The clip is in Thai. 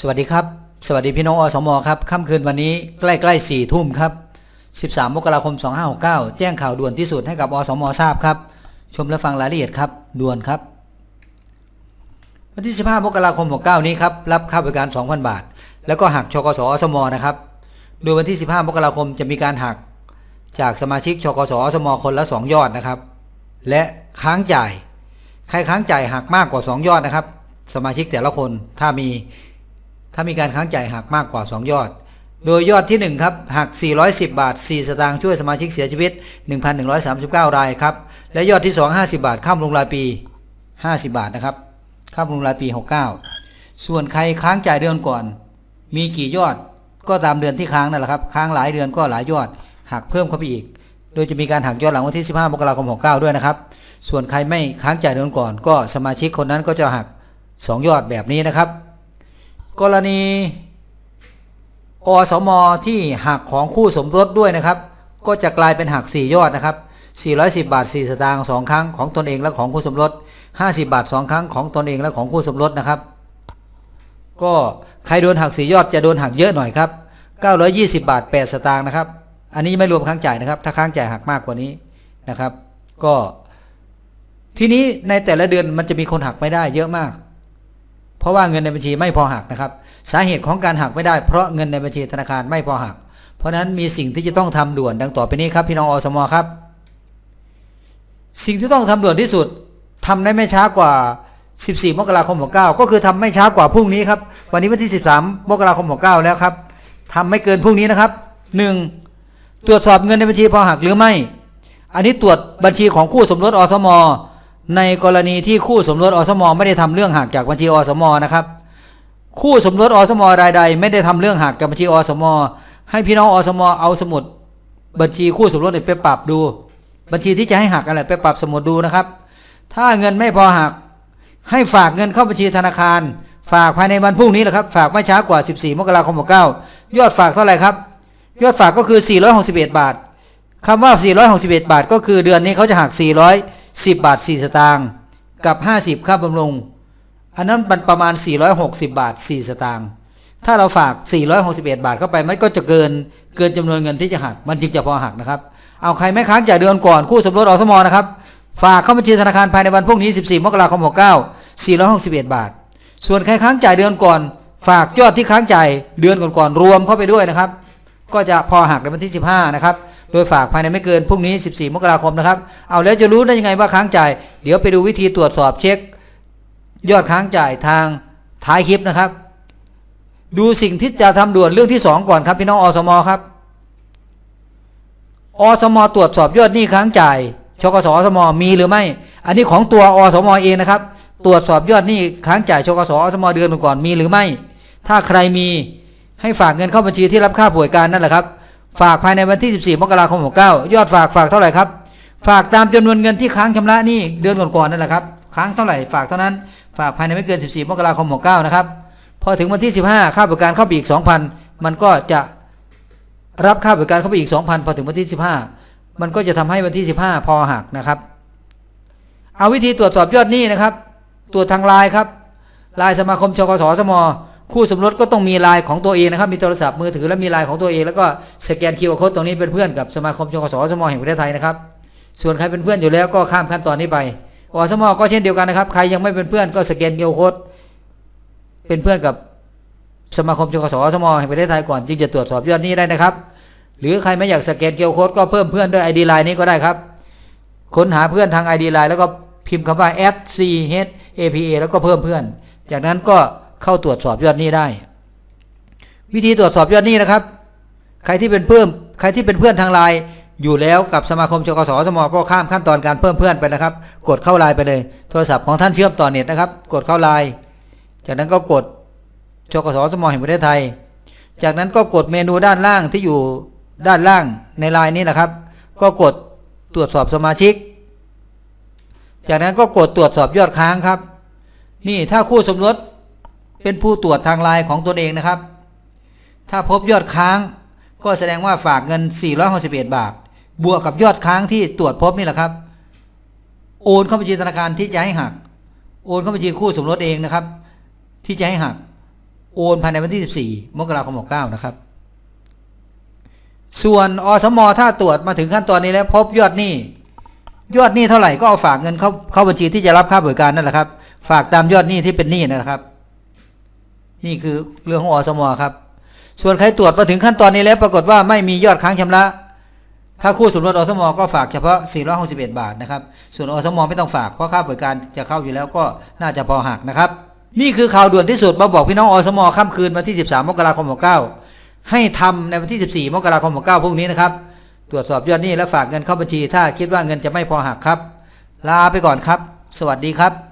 สวัสดีครับ สวัสดีพี่น้องอสมอครับค่ำคืนวันนี้ใกล้ๆสี่ทุ่มครับ 13 มกราคม 2569 แจ้งข่าวด่วนที่สุดให้กับอสมอทราบครับ ชมและฟังรายละเอียดครับ ด่วนครับ วันที่ 15 มกราคม 69 นี้ครับ รับค่าบริการ 2,000 บาท แล้วก็หักชกสอสมอนะครับ โดยวันที่ 15 มกราคมจะมีการหัก จากสมาชิกชกสอสมอคนละ 2 ยอดนะครับ และค้างจ่าย ใครค้างจ่ายหักมากกว่า 2 ยอดนะครับ สมาชิกแต่ละคนถ้ามี ถ้ามีการค้างจ่ายหักมากกว่า 2 ยอด โดยยอดที่ 1 ครับหัก 410 บาท 4 สตางค์ช่วยสมาชิกเสียชีวิต 1,139 รายครับ และยอดที่ 2 50 บาท ข้ามลงรายปี 50 บาทนะครับ ข้ามลงรายปี 69 ส่วนใครค้างจ่ายเดือนก่อน มีกี่ยอดก็ตามเดือนที่ค้างนั่นแหละครับ ค้างหลายเดือนก็หลายยอด หักเพิ่มเข้าไปอีก โดยจะมีการหักยอดหลังวันที่ 15 มกราคม 69 ด้วยนะครับ ส่วนใครไม่ค้างจ่ายเดือนก่อน ก็สมาชิกคนนั้นก็จะหัก 2 ยอดแบบนี้นะครับ กรณีอสมที่หักของคู่สมรสด้วยนะครับ ก็จะกลายเป็นหัก 4 ยอดนะครับ 410 บาท 4 สตางค์2ครั้งของตนเองและของคู่สมรส 50 บาท 2 ครั้งของตนเองและของคู่สมรสนะครับ ก็ใครโดนหัก 4 ยอดจะโดนหักเยอะหน่อยครับ 920 บาท 8 สตางค์นะครับ อันนี้ไม่รวมค้างจ่ายนะครับ ถ้าค้างจ่ายหักมากกว่านี้นะครับ ก็ ทีนี้ในแต่ละเดือนมันจะมีคนหักไม่ได้เยอะมาก เพราะว่าเงินในบัญชีไม่พอหักนะครับ สาเหตุของการหักไม่ได้เพราะเงินในบัญชีธนาคารไม่พอหัก เพราะฉะนั้นมีสิ่งที่จะต้องทำด่วนดังต่อไปนี้ครับพี่น้องอสมอครับ สิ่งที่ต้องทำด่วนที่สุดทำได้ไม่ช้ากว่า 14 มกราคม69ก็คือทำไม่ช้ากว่าพรุ่งนี้ครับวันนี้วันที่ 13 มกราคม69แล้วครับทำไม่เกินพรุ่งนี้นะครับ 1. ตรวจสอบเงินในบัญชีพอหักหรือไม่ อันนี้ตรวจบัญชีของคู่สมรสอสมอ ในกรณีที่คู่สมรสอสมไม่ได้ทำเรื่องหักจากบัญชีอสมนะครับ คู่สมรสอสมรายใด ไม่ได้ทำเรื่องหักกับบัญชีอสมให้พี่น้องอสมเอาสมุด บัญชีคู่สมรสไปปรับดู บัญชีที่จะให้หักอะไรไปปรับสมุดดูนะครับ ถ้าเงินไม่พอหัก ให้ฝากเงินเข้าบัญชีธนาคาร ฝากภายในวันพรุ่งนี้แหละครับ ฝากไม่ช้ากว่า 14 มกราคม69ยอดฝากเท่าไหร่ครับ ยอดฝากก็คือ 461 บาทคำว่า 461 บาท ก็คือเดือนนี้เขาจะหัก 10 บาท 4 สตางค์กับ 50 ค่าบำรุง อันนั้นมันประมาณ 460 บาท 4 สตางค์ถ้าเราฝาก 461 บาทเข้าไปมันก็จะเกินเกินจำนวนเงินที่จะหัก มันจึงจะพอหักนะครับ เอาใครไม่ค้างจ่ายเดือนก่อนคู่สมรสอสมนะครับ ฝากเข้าบัญชีธนาคารภายในวันพรุ่งนี้ 14 มกราคม 69 461 บาท ส่วนใครค้างจ่ายเดือนก่อน ฝากยอดที่ค้างจ่ายเดือนก่อนๆรวมเข้าไปด้วยนะครับ ก็จะพอหักในวันที่ 15 นะครับ โดยฝากภายในไม่เกินพรุ่งนี้ 14 มกราคมนะครับ เอาแล้วจะรู้ได้ยังไงว่าค้างจ่าย เดี๋ยวไปดูวิธีตรวจสอบเช็ค ยอดค้างจ่ายทางท้ายคลิปนะครับ ดูสิ่งที่จะทำด่วนเรื่องที่ 2 ก่อนครับพี่น้องอสมครับอสมตรวจสอบยอดหนี้ค้างจ่ายชกสอสมมีหรือไม่ อันนี้ของตัวอสมเองนะครับ ตรวจสอบยอดหนี้ค้างจ่ายชกสอสมเดือนก่อนมีหรือไม่ ถ้าใครมีให้ฝากเงินเข้าบัญชีที่รับค่าป่วยการนั่นแหละครับ ฝากภายในวันที่ 14 มกราคม 69 ยอดฝากฝากเท่าไหร่ครับ ฝากตามจำนวนเงินที่ค้างชำระนี้เดือนก่อนๆนั่นแหละครับ ค้างเท่าไหร่ฝากเท่านั้น ฝากภายในไม่เกิน 14 มกราคม 69 นะครับ พอถึงวันที่ 15 ค่าบริการเข้าไปอีก 2,000 มันก็จะรับค่าบริการเข้าไปอีก 2,000 พอถึงวันที่ 15 มันก็จะทำให้วันที่ 15 พอหักนะครับ เอาวิธีตรวจสอบยอดหนี้นะครับ ตรวจทางไลน์ครับไลน์สมาคมชกสสม คู่สมรสก็ต้องมีไลน์ของตัวเองนะครับ มีโทรศัพท์มือถือและมีไลน์ของตัวเอง แล้วก็สแกนคิวอาร์โค้ดตรงนี้เป็นเพื่อนกับสมาคมชกสสมอแห่งประเทศไทยนะครับ ส่วนใครเป็นเพื่อนอยู่แล้วก็ข้ามขั้นตอนนี้ไปอสมอก็เช่นเดียวกันนะครับ ใครยังไม่เป็นเพื่อนก็สแกนคิวอาร์โค้ดเป็นเพื่อนกับสมาคมชกสสมอแห่งประเทศไทยก่อนจึงจะตรวจสอบยอดนี้ได้นะครับ หรือใครไม่อยากสแกนคิวอาร์โค้ดก็เพิ่มเพื่อนด้วย ID ไลน์นี้ก็ได้ครับ ค้นหาเพื่อนทาง ID ไลน์แล้วก็พิมพ์คำว่า s c h a p a แล้วก็เพิ่มเพื่อน จากนั้นก็ เข้าตรวจสอบยอดหนี้ได้ วิธีตรวจสอบยอดหนี้นะครับ ใครที่เป็นเพื่อนใครที่เป็นเพื่อนทางไลน์อยู่แล้วกับสมาคมชกสสมก็ข้ามขั้นตอนการเพิ่มเพื่อนไปนะครับ กดเข้าไลน์ไปเลย โทรศัพท์ของท่านเชื่อมต่อเน็ตนะครับ กดเข้าไลน์จากนั้นก็กดชกสสมแห่งประเทศไทย จากนั้นก็กดเมนูด้านล่างที่อยู่ด้านล่างในไลน์นี้นะครับ ก็กดตรวจสอบสมาชิก จากนั้นก็กดตรวจสอบยอดค้างครับ นี่ถ้าคู่สมรส เป็นผู้ตรวจทางไลน์ของตนเองนะครับ ถ้าพบยอดค้าง ก็แสดงว่าฝากเงิน 461 บาท บวกกับยอดค้างที่ตรวจพบนี่แหละครับ โอนเข้าบัญชีธนาคารที่จะให้หัก โอนเข้าบัญชีคู่สมรสเองนะครับ ที่จะให้หัก โอนภายในวันที่ 14 มกราคม 69 นะครับ ส่วนอสมอถ้าตรวจมาถึงขั้นตอนนี้แล้วพบยอดหนี้ยอดหนี้เท่าไหร่ก็เอาฝากเงินเข้าเข้าบัญชีที่จะรับค่าบริการนั่นแหละครับ ฝากตามยอดหนี้ที่เป็นหนี้นั่นะครับ นี่คือเรื่องของอสมอครับ ส่วนใครตรวจมาถึงขั้นตอนนี้แล้วปรากฏว่าไม่มียอดค้างชำระ ถ้าคู่สมรสอสมอก็ฝากเฉพาะ 461 บาทนะครับ ส่วนอสมอไม่ต้องฝากเพราะค่าบริการจะเข้าอยู่แล้วก็น่าจะพอหักนะครับ นี่คือข่าวด่วนที่สุดมาบอกพี่น้องอสมอค่ำคืนวันที่ 13 มกราคม 69 ให้ทำในวันที่ 14 มกราคม 69 พรุ่งนี้นะครับ ตรวจสอบยอดหนี้และฝากเงินเข้าบัญชี ถ้าคิดว่าเงินจะไม่พอหักครับ ลาไปก่อนครับ สวัสดีครับ